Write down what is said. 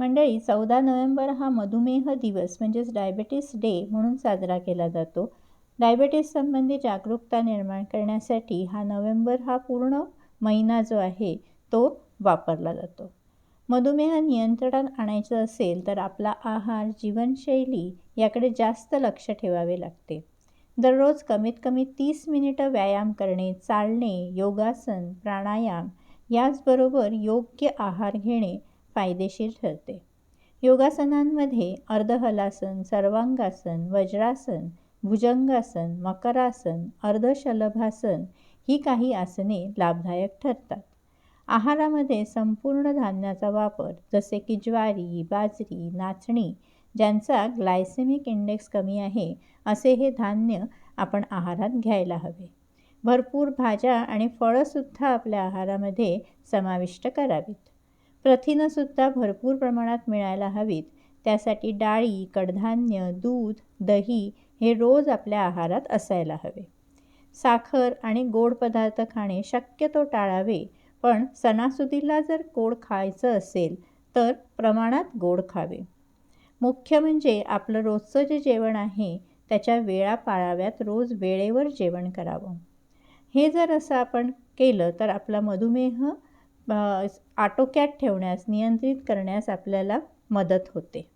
मंडळी चौदा नोव्हेंबर हा मधुमेह दिवस म्हणजेच डायबेटीस डे म्हणून साजरा केला जातो. डायबेटीस संबंधी जागरूकता निर्माण करण्यासाठी हा नोव्हेंबर हा पूर्ण महिना जो आहे तो वापरला जातो. मधुमेह नियंत्रणात आणायचं असेल तर आपला आहार जीवनशैली याकडे जास्त लक्ष ठेवावे लागते. दररोज कमीत कमी तीस मिनिटं व्यायाम करणे चालणे योगासन प्राणायाम याचबरोबर योग्य आहार घेणे फायदेशीर ठरते. योगासनांमध्ये अर्धहलासन सर्वांगासन वज्रासन भुजंगासन मकरासन अर्धशलभासन ही काही आसने लाभदायक ठरतात. आहारामध्ये संपूर्ण धान्याचा वापर जसे की ज्वारी बाजरी नाचणी ज्यांचा ग्लायसेमिक इंडेक्स कमी आहे असे हे धान्य आपण आहारात घ्यायला हवे. भरपूर भाज्या आणि फळंसुद्धा आपल्या आहारामध्ये समाविष्ट करावीत. प्रथिनंसुद्धा भरपूर प्रमाणात मिळायला हवीत. त्यासाठी डाळी कडधान्य दूध दही हे रोज आपल्या आहारात असायला हवे. साखर आणि गोड पदार्थ खाणे शक्यतो टाळावे पण सणासुदीला जर गोड खायचं असेल तर प्रमाणात गोड खावे. मुख्य म्हणजे आपलं रोजचं जे जेवण आहे त्याच्या वेळा पाळाव्यात रोज वेळेवर जेवण करावं. हे जर असं आपण केलं तर आपला मधुमेह आटोक्यात ठेवण्यास नियंत्रित करण्यास आपल्याला मदत होते.